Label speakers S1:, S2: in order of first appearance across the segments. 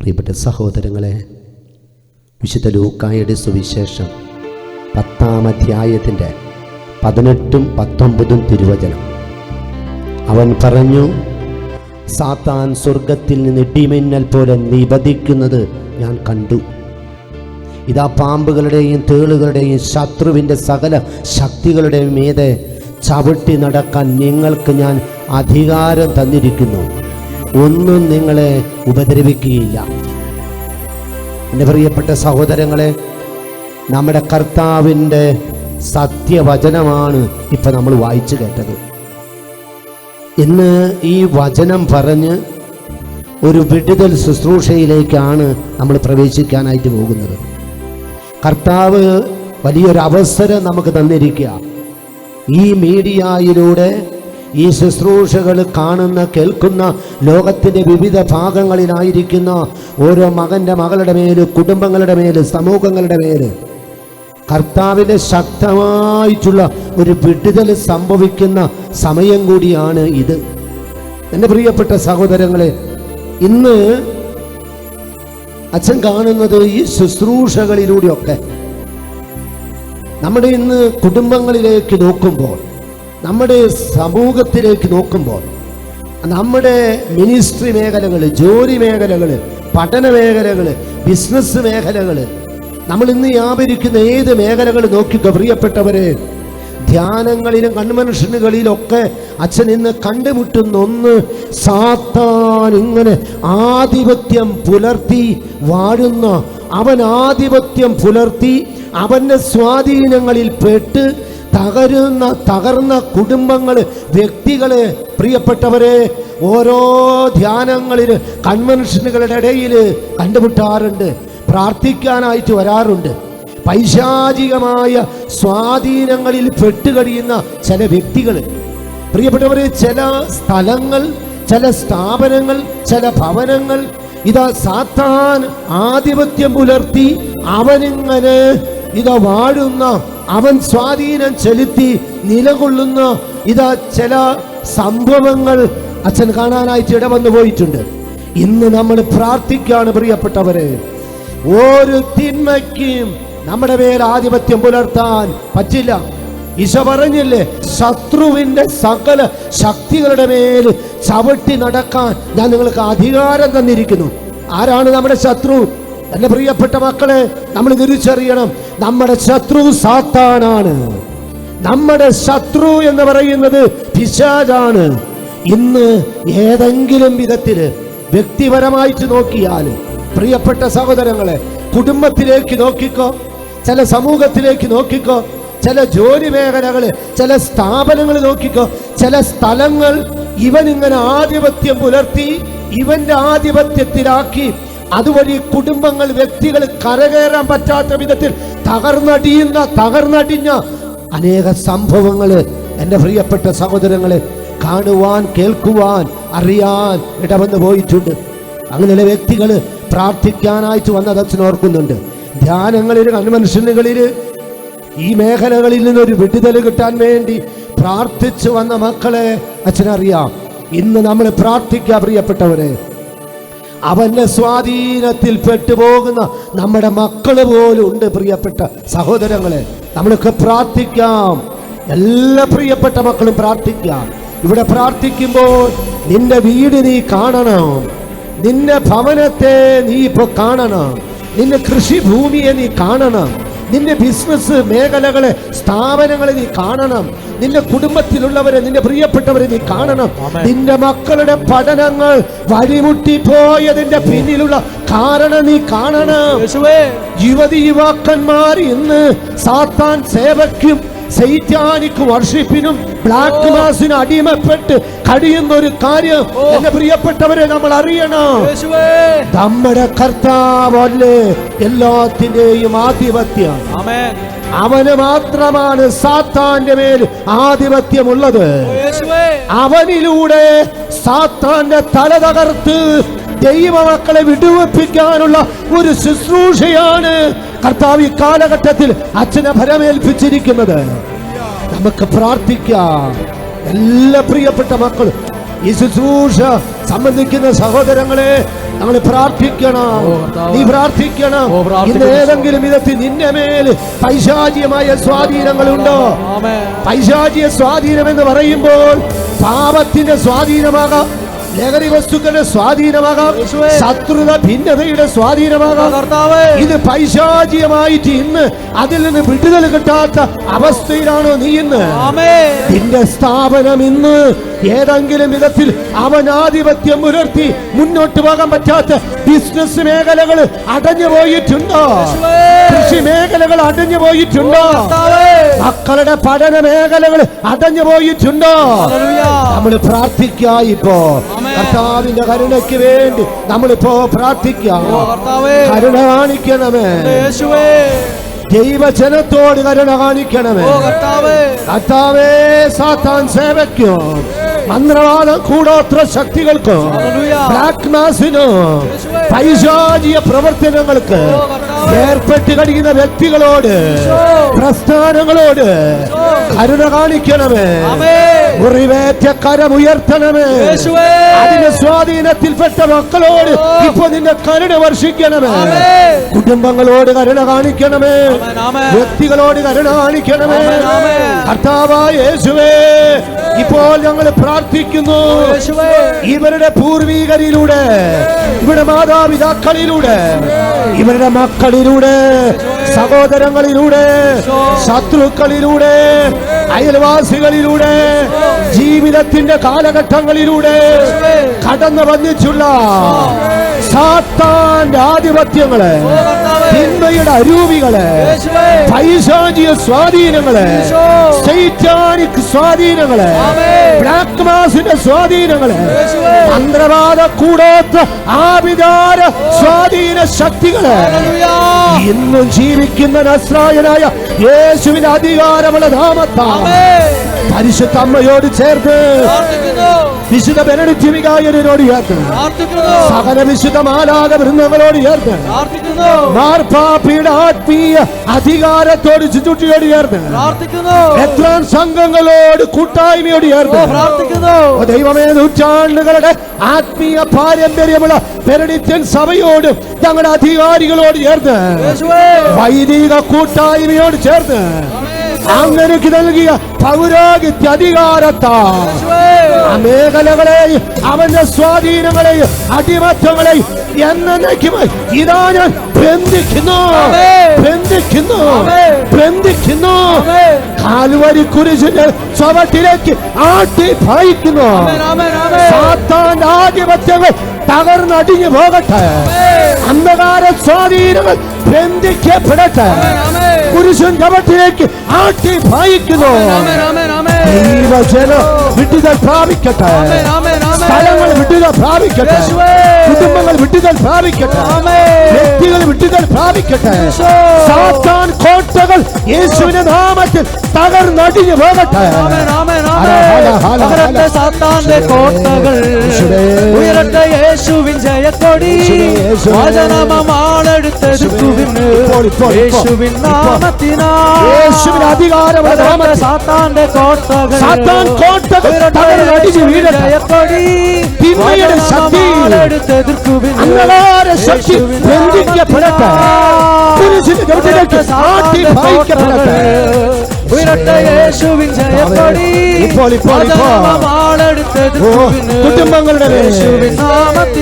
S1: പ്രിയപ്പെട്ട സഹോദരങ്ങളെ വിശുദ്ധ ലൂക്കായുടെ സുവിശേഷം പത്താം അധ്യായത്തിന്റെ പതിനെട്ടും പത്തൊമ്പതും തിരുവചനം. അവൻ പറഞ്ഞു സാത്താൻ സ്വർഗത്തിൽ നിന്ന് ഇടിമിന്നൽ പോലെ നിബദിക്കുന്നത് ഞാൻ കണ്ടു. ഇതാ പാമ്പുകളുടെയും തേളുകളുടെയും ശത്രുവിന്റെ സകല ശക്തികളുടെയും മീതെ ചവിട്ടി നടക്കാൻ നിങ്ങൾക്ക് ഞാൻ അധികാരം തന്നിരിക്കുന്നു. ഒന്നും നിങ്ങളെ ഉപദ്രവിക്കുകയില്ല. എന്റെ പ്രിയപ്പെട്ട സഹോദരങ്ങളെ നമ്മുടെ കർത്താവിന്റെ സത്യവചനമാണ് ഇപ്പം നമ്മൾ വായിച്ചു കേട്ടത്. ഇന്ന് ഈ വചനം പറഞ്ഞ് ഒരു വിടുതൽ ശുശ്രൂഷയിലേക്കാണ് നമ്മൾ പ്രവേശിക്കാനായിട്ട് പോകുന്നത്. കർത്താവ് വലിയൊരു അവസരം നമുക്ക് തന്നിരിക്കുക. ഈ മീഡിയയിലൂടെ ഈ ശുശ്രൂഷകൾ കാണുന്ന കേൾക്കുന്ന ലോകത്തിന്റെ വിവിധ ഭാഗങ്ങളിലായിരിക്കുന്ന ഓരോ മകന്റെ മകളുടെ മേൽ കുടുംബങ്ങളുടെ മേൽ സമൂഹങ്ങളുടെ മേൽ കർത്താവിന്റെ ശക്തമായിട്ടുള്ള ഒരു വിടുതൽ സംഭവിക്കുന്ന സമയം കൂടിയാണ് ഇത്. എന്റെ പ്രിയപ്പെട്ട സഹോദരങ്ങളെ ഇന്ന് അച്ഛൻ കാണുന്നത് ഈ ശുശ്രൂഷകളിലൂടെയൊക്കെ. നമ്മുടെ ഇന്ന് കുടുംബങ്ങളിലേക്ക് നോക്കുമ്പോൾ നമ്മുടെ സമൂഹത്തിലേക്ക് നോക്കുമ്പോൾ നമ്മുടെ മിനിസ്ട്രി മേഖലകൾ ജോലി മേഖലകൾ പഠന മേഖലകൾ ബിസിനസ് മേഖലകൾ നമ്മൾ ഇന്ന് വ്യാപരിക്കുന്ന ഏത് മേഖലകൾ നോക്കിക്കോ പ്രിയപ്പെട്ടവരെ ധ്യാനങ്ങളിലും കൺവെൻഷനുകളിലൊക്കെ അച്ഛൻ ഇന്ന് കണ്ടുമുട്ടുന്ന ഒന്ന് സാത്താൻ ഇങ്ങനെ ആധിപത്യം പുലർത്തി വാഴുന്ന അവൻ ആധിപത്യം പുലർത്തി അവന്റെ സ്വാധീനങ്ങളിൽ പെട്ട് തകരുന്ന തകർന്ന കുടുംബങ്ങൾ വ്യക്തികൾ പ്രിയപ്പെട്ടവരെ ഓരോ ധ്യാനങ്ങളിൽ കൺവെൻഷനുകളുടെ ഇടയിൽ കണ്ടുമുട്ടാറുണ്ട് പ്രാർത്ഥിക്കാനായിട്ട് വരാറുണ്ട്. പൈശാചികമായ സ്വാധീനങ്ങളിൽ പെട്ടുകഴിയുന്ന ചില വ്യക്തികൾ പ്രിയപ്പെട്ടവരെ ചില സ്ഥലങ്ങൾ ചില സ്ഥാപനങ്ങൾ ചില ഭവനങ്ങൾ ഇതാ സാത്താൻ ആധിപത്യം പുലർത്തി അവനിങ്ങനെ ഇതാ വാഴുന്ന അവൻ സ്വാധീനം ചെലുത്തി നിലകൊള്ളുന്ന ഇതാ ചില സംഭവങ്ങൾ അച്ഛൻ കാണാനായിട്ട് ഇടവന്നു പോയിട്ടുണ്ട്. ഇന്ന് നമ്മൾ പ്രാർത്ഥിക്കുകയാണ് പ്രിയപ്പെട്ടവരെ. ഒരു തിന്മയ്ക്കും നമ്മുടെ മേൽ ആധിപത്യം പുലർത്താൻ പറ്റില്ല. ഈശ പറഞ്ഞില്ലേ ശത്രുവിന്റെ സകല ശക്തികളുടെ മേൽ ചവിട്ടി നടക്കാൻ ഞാൻ നിങ്ങൾക്ക് അധികാരം തന്നിരിക്കുന്നു. ആരാണ് നമ്മുടെ ശത്രു? എന്റെ പ്രിയപ്പെട്ട മക്കളെ നമ്മൾ തിരിച്ചറിയണം. നമ്മുടെ ശത്രു സാത്താനാണ്. നമ്മുടെ ശത്രു എന്ന് പറയുന്നത് പിശാജാണ് ഇന്ന് ഏതെങ്കിലും വിധത്തിൽ വ്യക്തിപരമായിട്ട് നോക്കിയാൽ പ്രിയപ്പെട്ട സഹോദരങ്ങളെ കുടുംബത്തിലേക്ക് നോക്കിക്കോ ചില സമൂഹത്തിലേക്ക് നോക്കിക്കോ ചില ജോലി മേഖലകൾ ചില സ്ഥാപനങ്ങൾ നോക്കിക്കോ ചില സ്ഥലങ്ങൾ ഇവൻ ഇങ്ങനെ ആധിപത്യം പുലർത്തി ഇവന്റെ ആധിപത്യത്തിലാക്കി അതുവഴി കുടുംബങ്ങൾ വ്യക്തികൾ കരകയറാൻ പറ്റാത്ത വിധത്തിൽ തകർന്നടിയുന്ന തകർന്നടിഞ്ഞ അനേക സംഭവങ്ങൾ എന്റെ പ്രിയപ്പെട്ട സഹോദരങ്ങളെ കാണുവാൻ കേൾക്കുവാൻ അറിയാൻ ഇടവന്ന് പോയിട്ടുണ്ട്. അങ്ങനെയുള്ള വ്യക്തികൾ പ്രാർത്ഥിക്കാനായിട്ട് വന്നത് അച്ഛൻ ഓർക്കുന്നുണ്ട്. ധ്യാനങ്ങളിൽ കൺവെൻഷനുകളിൽ ഈ മേഖലകളിൽ നിന്നൊരു വിടുതൽ കിട്ടാൻ വേണ്ടി പ്രാർത്ഥിച്ചു വന്ന മക്കളെ അച്ഛനറിയാം. ഇന്ന് നമ്മൾ പ്രാർത്ഥിക്കുക പ്രിയപ്പെട്ടവരെ. അവന്റെ സ്വാധീനത്തിൽ പെട്ടുപോകുന്ന നമ്മുടെ മക്കൾ പോലും ഉണ്ട് പ്രിയപ്പെട്ട സഹോദരങ്ങളെ. നമ്മളൊക്കെ പ്രാർത്ഥിക്കാം. എല്ലാ പ്രിയപ്പെട്ട മക്കളും പ്രാർത്ഥിക്കാം. ഇവിടെ പ്രാർത്ഥിക്കുമ്പോൾ നിന്റെ വീട് നീ കാണണം. നിന്റെ ഭവനത്തെ നീ ഇപ്പൊ കാണണം. നിന്റെ കൃഷിഭൂമിയെ നീ കാണണം. നിന്റെ ബിസിനസ് മേഖലകളെ സ്ഥാപനങ്ങളെ നീ കാണണം. നിന്റെ കുടുംബത്തിലുള്ളവരെ നിന്റെ പ്രിയപ്പെട്ടവരെ നീ കാണണം. നിന്റെ മക്കളുടെ പഠനങ്ങൾ വഴിമുട്ടി പോയതിന്റെ പിന്നിലുള്ള കാരണം നീ കാണണം. യുവതി യുവാക്കന്മാർ ഇന്ന് സാത്താൻ സേവയ്ക്കും സൈത്യാനിക് വർഷിപ്പിനും ബ്ലാക്ക് മാസിന് അടിമപ്പെട്ട് കഴിയുന്ന ഒരു കാര്യം എന്റെ പ്രിയപ്പെട്ടവരെ നമ്മൾ അറിയണം. നമ്മുടെ കർത്താവല്ലേ എല്ലാത്തിന്റെയും ആധിപത്യം. അവന് മാത്രമാണ് സാത്താന്റെ മേൽ ആധിപത്യമുള്ളത്. അവനിലൂടെ സാത്താന്റെ തല തകർത്ത് ദൈവമക്കളെ വിടുവിപ്പിക്കാനുള്ള ഒരു ശുശ്രൂഷയാണ് കർത്താവ് ഈ കാലഘട്ടത്തിൽ അച്ഛനെ ഭരമേൽപ്പിച്ചിരിക്കുന്നത്. നമുക്ക് പ്രാർത്ഥിക്കാം. എല്ലാ പ്രിയപ്പെട്ട മക്കളും ഈ ശുശ്രൂഷ സംബന്ധിക്കുന്ന സഹോദരങ്ങളെ നമ്മൾ പ്രാർത്ഥിക്കണം. നീ പ്രാർത്ഥിക്കണം. ഇന്ന് ഏതെങ്കിലും വിധത്തിൽ നിന്റെ മേൽ പൈശാചികമായ സ്വാധീനങ്ങളുണ്ടോ? പൈശാചിക സ്വാധീനം എന്ന് പറയുമ്പോൾ പാപത്തിന്റെ സ്വാധീനമാകാം. ലഹരി വസ്തുക്കളുടെ സ്വാധീനമാകാം. ശത്രുത ഭിന്നതയുടെ സ്വാധീനമാകാം.
S2: കർത്താവേ.
S1: ഇത് പൈശാചികമായിട്ട് ഇന്ന് അതിൽ നിന്ന് വിടുതൽ കിട്ടാത്ത അവസ്ഥയിലാണോ നീ ഇന്ന്. നിന്റെ സ്ഥാപനം ഇന്ന് ഏതെങ്കിലും വിധത്തിൽ അവനാധിപത്യം പുലർത്തി മുന്നോട്ട് പോകാൻ പറ്റാത്ത ബിസിനസ് മേഖലകൾ അടഞ്ഞു പോയിട്ടുണ്ടോ? കൃഷി മേഖലകൾ അടഞ്ഞു പോയിട്ടുണ്ടോ? മക്കളുടെ പഠന മേഖലകൾ അടഞ്ഞു പോയിട്ടുണ്ടോ? നമ്മൾ പ്രാർത്ഥിക്കുക ഇപ്പോ. കർത്താവിന്റെ കരുണയ്ക്ക് വേണ്ടി നമ്മളിപ്പോ പ്രാർത്ഥിക്കാം കരുണ കാണിക്കണമേ. ദൈവജനത്തോട് കരുണ കാണിക്കണമേ.
S2: കർത്താവേ.
S1: സാത്താൻ സേവയ്ക്കോ. മന്ത്രവാദ കൂടോത്ര ശക്തികൾക്കോ. ബ്ലാക്ക് മാസിനോ. പൈശാചിക പ്രവർത്തനങ്ങൾക്ക് ഏർപ്പെട്ട് കഴിയുന്ന വ്യക്തികളോട് പ്രസ്ഥാനങ്ങളോട് കരുണ കാണിക്കണമേ. മുറിവേറ്റ കരമുയർത്തണമേ അതിന്റെ സ്വാധീനത്തിൽപ്പെട്ട മക്കളോട്. ഇപ്പൊ നിന്റെ കരുണ വർഷിക്കണമേ. കുടുംബങ്ങളോട് കരുണ കാണിക്കണമേ. വ്യക്തികളോട് കരുണ കാണിക്കണമേ. കർത്താവായ യേശുവേ ഇപ്പോൾ ഞങ്ങൾ പ്രാർത്ഥിക്കുന്നു. ഇവരുടെ പൂർവീകരിലൂടെ ഇവരുടെ മാതാപിതാക്കളിലൂടെ ഇവരുടെ മക്കളിലൂടെ സഹോദരങ്ങളിലൂടെ ശത്രുക്കളിലൂടെ അയൽവാസികളിലൂടെ ജീവിതത്തിന്റെ കാലഘട്ടങ്ങളിലൂടെ കടന്നു വന്നിച്ചുള്ള സാത്താന്റെ ആധിപത്യങ്ങളെ തിന്മയുടെ അരൂപികളെ പൈശാചിയ സ്വാധീനങ്ങളെ. സൈറ്റാനിക് സ്വാധീനങ്ങളെ ബ്ലാക്ക് മാസിന്റെ സ്വാധീനങ്ങളെ മന്ത്രവാദ കൂടാത്ത ആവിചാര സ്വാധീന ശക്തികളെ. ഇന്നും ജീവിക്കുന്ന നസ്രായനായ യേശുവിന്റെ അധികാരമുള്ള നാമത്താ പരിശുദ്ധ അമ്മയോട് ചേർത്ത് വിശുദ്ധ ബെനഡിറ്റിവികായനോട് ചേർത്ത് സകല വിശുദ്ധ മാലാക വൃന്ദങ്ങളോട് ചേർത്ത് മാർപ്പാപ്പിയുടെ ആത്മീയ അധികാരത്തോട് ചുറ്റുട്ടിയോട് ചേർത്ത് എത്രാൻ സംഘങ്ങളോട് കൂട്ടായ്മയോട് ചേർന്ന്
S2: പ്രാർത്ഥിക്കുന്നു.
S1: ദൈവമേ നൂറ്റാണ്ടുകളുടെ ആത്മീയ പാരമ്പര്യമുള്ള പെരടിത്യൻ സഭയോട് ഞങ്ങളുടെ അധികാരികളോട് ചേർന്ന് വൈദിക കൂട്ടായ്മയോട് ചേർന്ന് അങ്ങനെക്ക് നൽകിയ പൗരാഗിത്യ അധികാരത്താ ആ മേഖലകളെയും അവന്റെ സ്വാധീനങ്ങളെയും അടിമത്തങ്ങളെയും എന്നേക്കുമായി ഇതാ ഞാൻ ബന്ധിക്കുന്നു. ബന്ധിക്കുന്നു. ബന്ധിക്കുന്നു. കാൽവരി കുരിശിന്റെ ചവട്ടിലേക്ക് ആട്ടി ഭയക്കുന്നു സാത്താന്റെ ആധിപത്യങ്ങൾ തകർന്നടിഞ്ഞു പോകട്ടെ. അന്ധകാര സ്വാധീനങ്ങൾ ബന്ധിക്കപ്പെടട്ടെ. കുരിശൻ ചവട്ടിലേക്ക് ആട്ടി ഭയക്കുന്നു ദൈവജനം വിട്ടുതൽ പ്രാപിക്കട്ടെ. സ്ഥലങ്ങൾ വിട്ടുതൽ പ്രാപിക്കട്ടെ. കുടുംബങ്ങൾ വിട്ടുതൽ പ്രാപിക്കട്ടെ. വ്യക്തികൾ വിട്ടുതൽ പ്രാപിക്കട്ടെ. സാത്താൻ കോട്ടകൾ യേശുവിന്റെ നാമത്തിൽ തകർന്നടിഞ്ഞു പോകട്ടെ.
S2: സാത്താന്റെ കോട്ടകൾ. ഉയരട്ടെ യേശുവിൻ ജയക്കൊടി. യേശുവിൻ നാമത്തിനാ.
S1: യേശുവിന്റെ അധികാരമുള്ള
S2: തകരട്ടെ സാത്താന്റെ കോട്ടകൾ.
S1: സാത്താൻ കോട്ടകൾ തകർന്നടിഞ്ഞു വീഴട്ടെ.
S2: ജയക്കൊടി.
S1: തിന്മയുടെ ശക്തി. ശക്തി ബന്ധിക്കപ്പെടട്ടെ കുരിശിന്റെ ആട്ടി ഭയക്കപ്പെടട്ടെ ഇപ്പോൾ, ഇപ്പോൾ, കുടുംബങ്ങളുടെ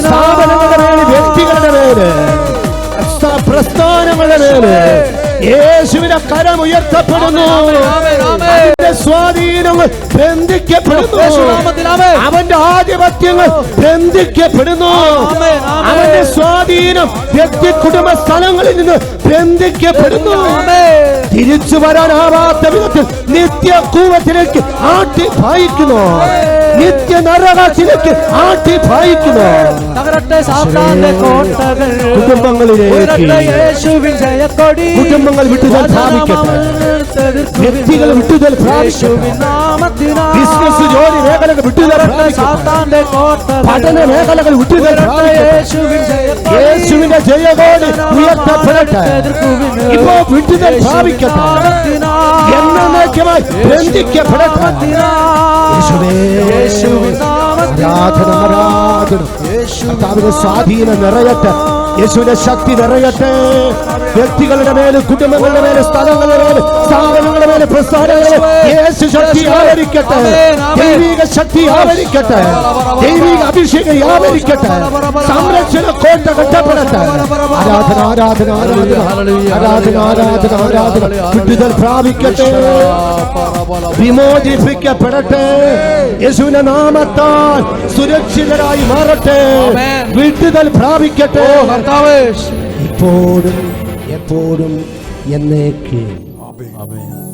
S1: സ്ഥാപനങ്ങളുടെ വ്യക്തികളുടെ പ്രസ്ഥാനങ്ങളുടെ യേശുവിന്റെ കരം ഉയർത്തപ്പെടുന്നു അവന്റെ. സ്വാധീനങ്ങൾ ബന്ധിക്കപ്പെടുന്നു. അവന്റെ ആധിപത്യങ്ങൾ ബന്ധിക്കപ്പെടുന്നു. അവന്റെ സ്വാധീനം വ്യക്തി കുടുംബ സ്ഥലങ്ങളിൽ നിന്ന് ബന്ധിക്കപ്പെടുന്നു. തിരിച്ചു വരാനാവാത്ത വിധത്തിൽ നിത്യ കൂവത്തിലേക്ക് ആട്ടി ഭയക്കുന്നു നിത്യ നരകത്തിലേക്ക് ആട്ടി ഭയക്കുന്നു
S2: തകരട്ടെ സാത്താന്റെ കോട്ടകൾ.
S1: കുടുംബങ്ങളിലേക്ക്. കുടുംബങ്ങൾ വിട്ടു പ്രാപിക്കട്ടെ. വ്യക്തികൾ വിട്ടുതൽ ബിസിനസ് ജോലി മേഖലകൾ വിട്ടുതൽ പഠന മേഖലകൾ വിട്ടുതൽ യേശുവിന്റെ ജയകോടി ഉയർത്തപ്പെടട്ടെ. ഇപ്പോ വിട്ടുതൽ പ്രാപിക്കട്ടെ. എന്നേക്കുമായി ബന്ധിക്കപ്പെടട്ടെ. യേശുവേ. ആരാധന ആരാധന കർത്താവിന്റെ സ്വാധീനം നിറയട്ടെ. യേശുവിന്റെ ശക്തി നിറയട്ടെ. വ്യക്തികളുടെ മേൽ കുടുംബങ്ങളുടെ മേൽ സ്ഥലങ്ങളുടെ മേൽ സ്ഥാപനങ്ങളുടെ മേൽ പ്രസ്ഥാനങ്ങളുടെ ദൈവിക ശക്തി ആവരിക്കട്ടെ. ദൈവിക അഭിഷേകം ആവരിക്കട്ടെ. സംരക്ഷണ കോട്ട കെട്ടപ്പെടട്ടെ. ആരാധന ആരാധന ആരാധന. ആരാധന ആരാധന ആരാധന. വിടുതൽ പ്രാപിക്കട്ടെ. വിമോചിപ്പിക്കപ്പെടട്ടെ. യേശുവിന്റെ നാമത്താൽ സുരക്ഷിതരായി മാറട്ടെ. വിടുതൽ പ്രാപിക്കട്ടെ. ഇപ്പോഴും എപ്പോഴും എന്നേക്കും.
S2: ആമേൻ.